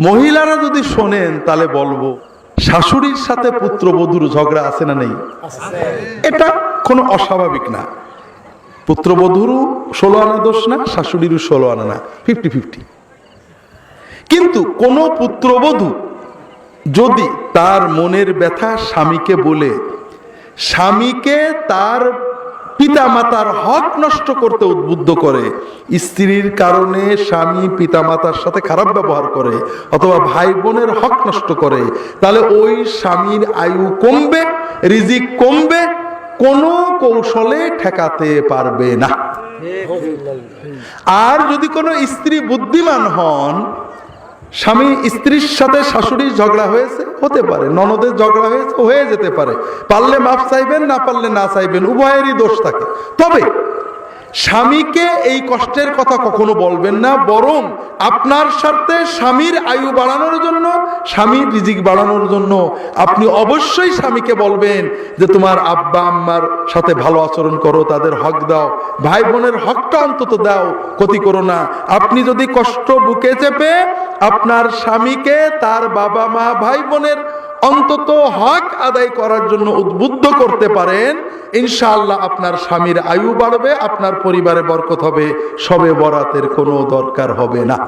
মহিলারা যদি শোনেন তাহলে বলব শাশুড়ির সাথে পুত্রবধূর ঝগড়া আছে না নেই? এটা কোনো অস্বাভাবিক না। পুত্রবধূরও ষোলো আনা দোষ না শাশুড়িরও ষোলো আনা না ফিফটি ফিফটি কিন্তু কোন পুত্রবধূ যদি তার মনের ব্যথা স্বামীকে বলে স্বামীকে তার পিতামাতার হক নষ্ট করতে উদ্বুদ্ধ করে স্ত্রীর কারণে স্বামী পিতামাতার সাথে খারাপ ব্যবহার করে অথবা ভাই বোনের হক নষ্ট করে তাহলে ওই স্বামীর আয়ু কমবে রিজিক কমবে কোনো কৌশলে ঠেকাতে পারবে না। আর যদি কোনো স্ত্রী বুদ্ধিমান হন স্বামী স্ত্রীর সাথে শাশুড়ির ঝগড়া হয়েছে? হতে পারে। ননদের ঝগড়া হয়েছে? হয়ে যেতে পারে। পারলে মাপ চাইবেন, না পারলে না চাইবেন, উভয়েরই দোষ থাকে। তবে স্বামীকে এই কষ্টের কথা কখনো বলবেন না, বরং আপনার স্বার্থে স্বামীর আয়ু বাড়ানোর জন্য, স্বামীর রিজিক বাড়ানোর জন্য আপনি অবশ্যই স্বামীকে বলবেন যে, তোমার আব্বা আম্মার সাথে ভালো আচরণ করো, তাদের হক দাও। ভাই বোনের হকটা অন্তত দাও, ক্ষতি করো না। আপনি যদি কষ্ট বুকে চেপে আপনার স্বামীকে তার বাবা মা ভাই বোনের অন্তত হক আদায় করার জন্য উদ্বুদ্ধ করতে পারেন, ইনশাআল্লাহ আপনার স্বামীর আয়ু বাড়বে, আপনার পরিবারে বরকত হবে, সবে বরাতের কোনো দরকার হবে না।